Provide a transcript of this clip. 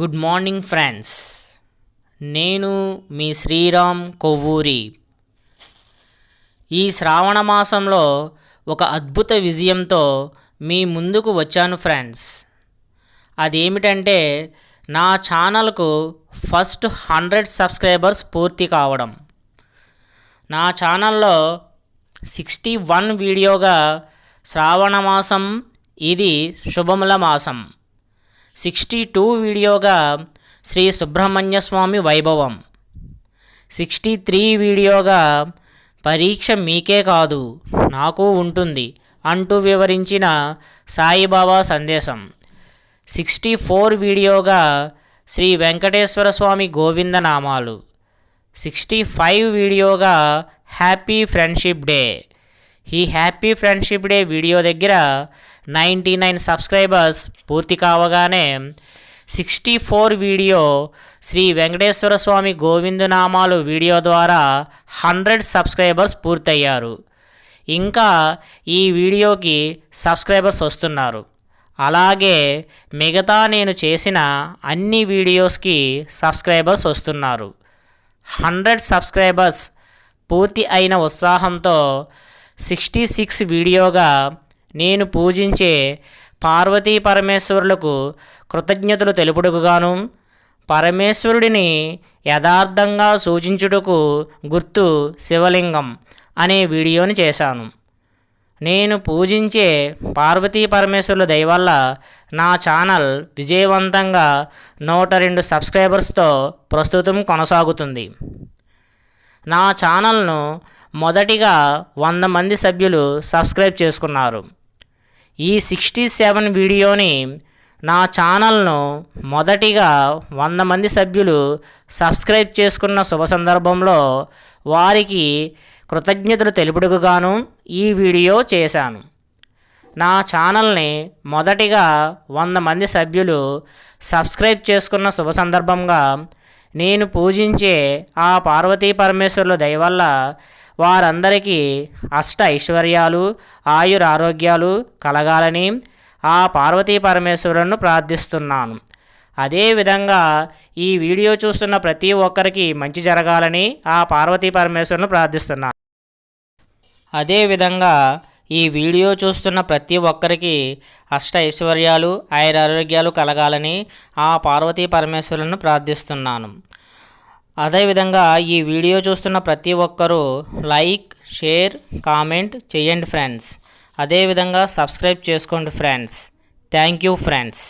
Good morning friends. నేను మీ శ్రీరామ్ కొవ్వూరి. ఈ శ్రావణ మాసంలో ఒక అద్భుత విజయంతో మీ ముందుకు వచ్చాను ఫ్రెండ్స్. అదేమిటంటే నా ఛానల్కు ఫస్ట్ హండ్రెడ్ సబ్స్క్రైబర్స్ పూర్తి కావడం. నా ఛానల్లో సిక్స్టీ వన్ వీడియోగా శ్రావణ మాసం ఇది శుభముల మాసం. సిక్స్టీ టూ వీడియోగా శ్రీ సుబ్రహ్మణ్య స్వామి వైభవం. సిక్స్టీ త్రీ వీడియోగా పరీక్ష మీకే కాదు నాకు ఉంటుంది అంటూ వివరించిన సాయిబాబా సందేశం. సిక్స్టీ ఫోర్ వీడియోగా శ్రీ వెంకటేశ్వర స్వామి గోవింద నామాలు సిక్స్టీ ఫైవ్ వీడియోగా హ్యాపీ ఫ్రెండ్షిప్ డే. ఈ హ్యాపీ ఫ్రెండ్షిప్ డే వీడియో దగ్గర నైంటీ నైన్ సబ్స్క్రైబర్స్ పూర్తి కావగానే sixty four video Shri Venkateswara Swamy గోవిందనామాలు video ద్వారా హండ్రెడ్ సబ్స్క్రైబర్స్ పూర్తయ్యారు. ఇంకా ఈ వీడియోకి సబ్స్క్రైబర్స్ వస్తున్నారు. అలాగే మిగతా నేను చేసిన అన్ని వీడియోస్కి సబ్స్క్రైబర్స్ వస్తున్నారు. హండ్రెడ్ సబ్స్క్రైబర్స్ పూర్తి అయిన ఉత్సాహంతో సిక్స్టీ సిక్స్ వీడియోగా నేను పూజించే పార్వతీ పరమేశ్వరులకు కృతజ్ఞతలు తెలుపుడుకుగాను పరమేశ్వరుడిని యథార్థంగా సూచించుటకు గుర్తు శివలింగం అనే వీడియోని చేశాను. నేను పూజించే పార్వతీ పరమేశ్వరుల దయవల్ల నా ఛానల్ విజయవంతంగా నూట రెండు సబ్స్క్రైబర్స్తో ప్రస్తుతం కొనసాగుతుంది. నా ఛానల్ను మొదటిగా వంద మంది సభ్యులు సబ్స్క్రైబ్ చేసుకున్నారు. ఈ సిక్స్టీ సెవెన్ వీడియోని నా ఛానల్ను మొదటిగా వంద మంది సభ్యులు సబ్స్క్రైబ్ చేసుకున్న శుభ సందర్భంలో వారికి కృతజ్ఞతలు తెలుపుడుకు గాను ఈ వీడియో చేశాను. నా ఛానల్ని మొదటిగా వంద మంది సభ్యులు సబ్స్క్రైబ్ చేసుకున్న శుభ సందర్భంగా నేను పూజించే ఆ పార్వతీ పరమేశ్వరుల దయవల్ల వారందరికీ అష్ట ఐశ్వర్యాలు ఆయుర ఆరోగ్యాలు కలగాలని ఆ పార్వతీ పరమేశ్వరులను ప్రార్థిస్తున్నాను. అదేవిధంగా ఈ వీడియో చూస్తున్న ప్రతి ఒక్కరికి మంచి జరగాలని ఆ పార్వతీ పరమేశ్వరులను ప్రార్థిస్తున్నాను. అదేవిధంగా ఈ వీడియో చూస్తున్న ప్రతి ఒక్కరికి అష్ట ఐశ్వర్యాలు ఆయురారోగ్యాలు కలగాలని ఆ పార్వతీ పరమేశ్వరులను ప్రార్థిస్తున్నాను. అదేవిధంగా ఈ వీడియో చూస్తున్న ప్రతి ఒక్కరూ లైక్ షేర్ కామెంట్ చేయండి ఫ్రెండ్స్. అదేవిధంగా సబ్స్క్రైబ్ చేసుకోండి ఫ్రెండ్స్. Thank you friends.